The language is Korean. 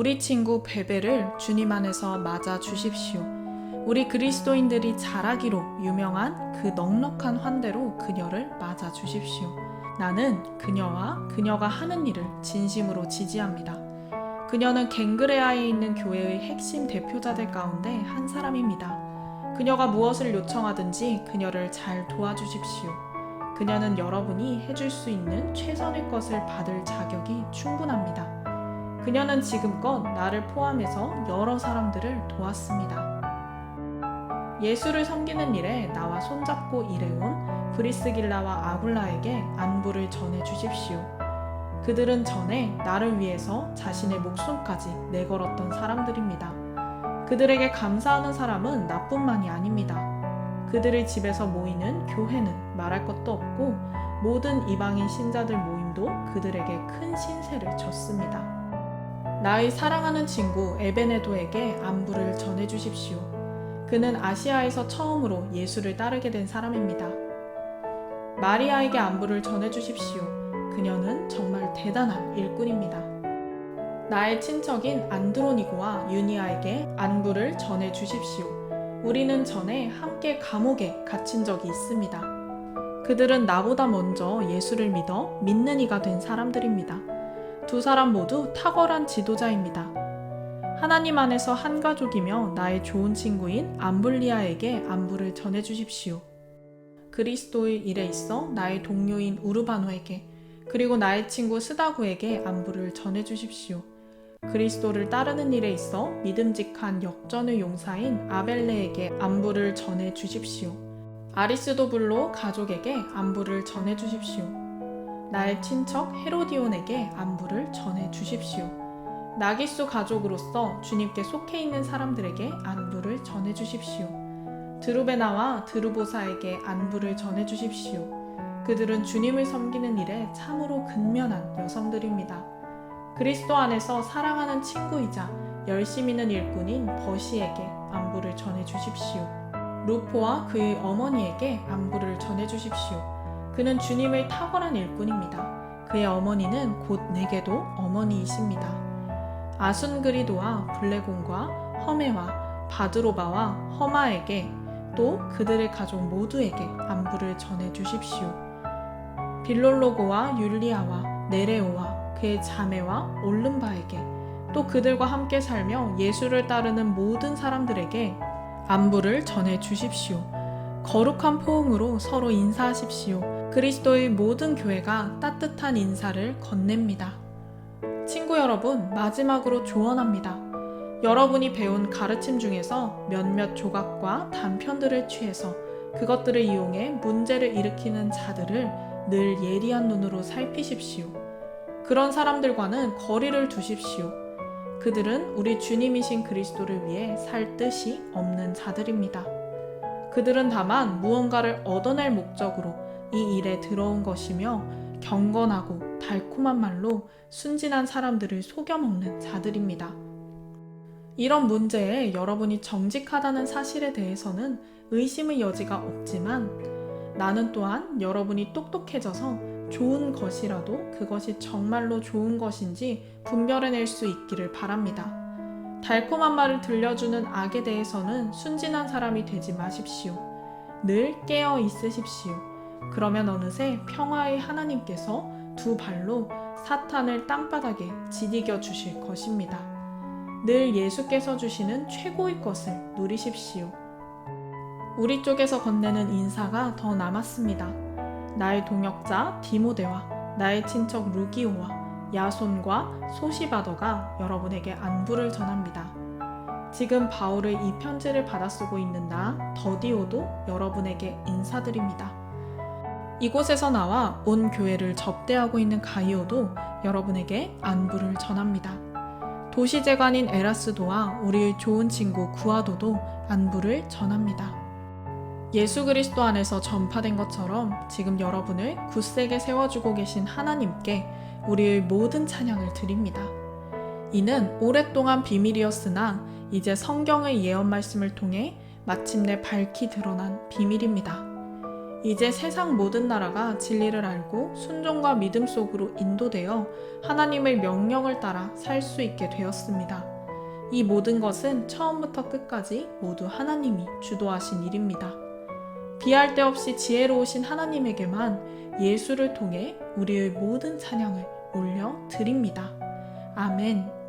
우리 친구 베베를 주님 안에서 맞아 주십시오. 우리 그리스도인들이 잘하기로 유명한 그 넉넉한 환대로 그녀를 맞아 주십시오. 나는 그녀와 그녀가 하는 일을 진심으로 지지합니다. 그녀는 갱그레아에 있는 교회의 핵심 대표자들 가운데 한 사람입니다. 그녀가 무엇을 요청하든지 그녀를 잘 도와주십시오. 그녀는 여러분이 해줄 수 있는 최선의 것을 받을 자격이 충분합니다. 그녀는 지금껏 나를 포함해서 여러 사람들을 도왔습니다. 예수를 섬기는 일에 나와 손잡고 일해온 브리스길라와 아굴라에게 안부를 전해 주십시오. 그들은 전에 나를 위해서 자신의 목숨까지 내걸었던 사람들입니다. 그들에게 감사하는 사람은 나뿐만이 아닙니다. 그들의 집에서 모이는 교회는 말할 것도 없고 모든 이방인 신자들 모임도 그들에게 큰 신세를 졌습니다. 나의 사랑하는 친구 에베네도에게 안부를 전해 주십시오. 그는 아시아에서 처음으로 예수를 따르게 된 사람입니다. 마리아에게 안부를 전해 주십시오. 그녀는 정말 대단한 일꾼입니다. 나의 친척인 안드로니고와 유니아에게 안부를 전해 주십시오. 우리는 전에 함께 감옥에 갇힌 적이 있습니다. 그들은 나보다 먼저 예수를 믿어 믿는 이가 된 사람들입니다. 두 사람 모두 탁월한 지도자입니다. 하나님 안에서 한 가족이며 나의 좋은 친구인 암블리아에게 안부를 전해 주십시오. 그리스도의 일에 있어 나의 동료인 우르바노에게 그리고 나의 친구 스다구에게 안부를 전해 주십시오. 그리스도를 따르는 일에 있어 믿음직한 역전의 용사인 아벨레에게 안부를 전해 주십시오. 아리스도블로 가족에게 안부를 전해 주십시오. 나의 친척 헤로디온에게 안부를 전해 주십시오. 나기수 가족으로서 주님께 속해 있는 사람들에게 안부를 전해 주십시오. 드루베나와 드루보사에게 안부를 전해 주십시오. 그들은 주님을 섬기는 일에 참으로 근면한 여성들입니다. 그리스도 안에서 사랑하는 친구이자 열심 있는 일꾼인 버시에게 안부를 전해 주십시오. 루포와 그의 어머니에게 안부를 전해 주십시오. 그는 주님의 탁월한 일꾼입니다. 그의 어머니는 곧 내게도 어머니이십니다. 아순그리도와 블레곤과 허메와 바드로바와 허마에게 또 그들의 가족 모두에게 안부를 전해 주십시오. 빌롤로고와 율리아와 네레오와 그의 자매와 올른바에게 또 그들과 함께 살며 예수를 따르는 모든 사람들에게 안부를 전해 주십시오. 거룩한 포옹으로 서로 인사하십시오. 그리스도의 모든 교회가 따뜻한 인사를 건넵니다. 친구 여러분, 마지막으로 조언합니다. 여러분이 배운 가르침 중에서 몇몇 조각과 단편들을 취해서 그것들을 이용해 문제를 일으키는 자들을 늘 예리한 눈으로 살피십시오. 그런 사람들과는 거리를 두십시오. 그들은 우리 주님이신 그리스도를 위해 살 뜻이 없는 자들입니다. 그들은 다만 무언가를 얻어낼 목적으로 이 일에 들어온 것이며 경건하고 달콤한 말로 순진한 사람들을 속여먹는 자들입니다. 이런 문제에 여러분이 정직하다는 사실에 대해서는 의심의 여지가 없지만 나는 또한 여러분이 똑똑해져서 좋은 것이라도 그것이 정말로 좋은 것인지 분별해낼 수 있기를 바랍니다. 달콤한 말을 들려주는 악에 대해서는 순진한 사람이 되지 마십시오. 늘 깨어 있으십시오. 그러면 어느새 평화의 하나님께서 두 발로 사탄을 땅바닥에 지디겨 주실 것입니다. 늘 예수께서 주시는 최고의 것을 누리십시오. 우리 쪽에서 건네는 인사가 더 남았습니다. 나의 동역자 디모데와 나의 친척 루기오와 야손과 소시바더가 여러분에게 안부를 전합니다. 지금 바울의 이 편지를 받아 쓰고 있는 나 더디오도 여러분에게 인사드립니다. 이곳에서 나와 온 교회를 접대하고 있는 가이오도 여러분에게 안부를 전합니다. 도시재관인 에라스도와 우리의 좋은 친구 구아도도 안부를 전합니다. 예수 그리스도 안에서 전파된 것처럼 지금 여러분을 굳세게 세워주고 계신 하나님께 우리의 모든 찬양을 드립니다. 이는 오랫동안 비밀이었으나 이제 성경의 예언 말씀을 통해 마침내 밝히 드러난 비밀입니다. 이제 세상 모든 나라가 진리를 알고 순종과 믿음 속으로 인도되어 하나님의 명령을 따라 살 수 있게 되었습니다. 이 모든 것은 처음부터 끝까지 모두 하나님이 주도하신 일입니다. 비할 데 없이 지혜로우신 하나님에게만 예수를 통해 우리의 모든 찬양을 올려 드립니다. 아멘.